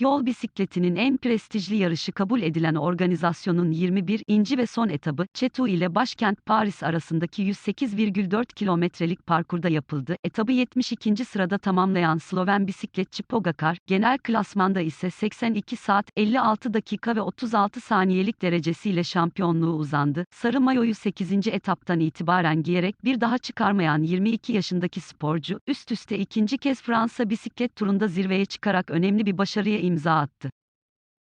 Yol bisikletinin en prestijli yarışı kabul edilen organizasyonun 21. inci ve son etabı, Çetu ile başkent Paris arasındaki 108,4 kilometrelik parkurda yapıldı. Etabı 72. sırada tamamlayan Sloven bisikletçi Pogacar, genel klasmanda ise 82 saat, 56 dakika ve 36 saniyelik derecesiyle şampiyonluğu uzandı. Sarı mayoyu 8. etaptan itibaren giyerek bir daha çıkarmayan 22 yaşındaki sporcu, üst üste ikinci kez Fransa bisiklet turunda zirveye çıkarak önemli bir başarıya imza attı.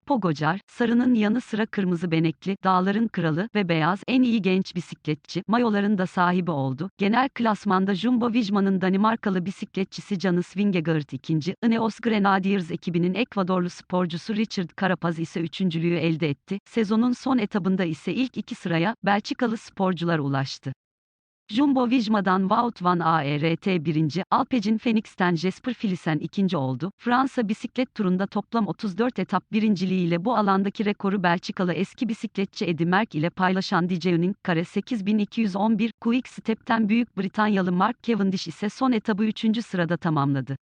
Pogacar, sarının yanı sıra kırmızı benekli, dağların kralı ve beyaz en iyi genç bisikletçi, mayoların da sahibi oldu. Genel klasmanda Jumbo Visma'nın Danimarkalı bisikletçisi Janus Vingegaard ikinci, Ineos Grenadiers ekibinin Ekvadorlu sporcusu Richard Carapaz ise üçüncülüğü elde etti. Sezonun son etabında ise ilk iki sıraya, Belçikalı sporcular ulaştı. Jumbo Visma'dan Wout van Aert 1. Alpecin Phoenix'ten Jasper Philipsen 2. oldu. Fransa bisiklet turunda toplam 34 etap birinciliğiyle bu alandaki rekoru Belçikalı eski bisikletçi Eddy Merck ile paylaşan Dijeuning kare 8211, Quick Step'ten Büyük Britanyalı Mark Cavendish ise son etabı 3. sırada tamamladı.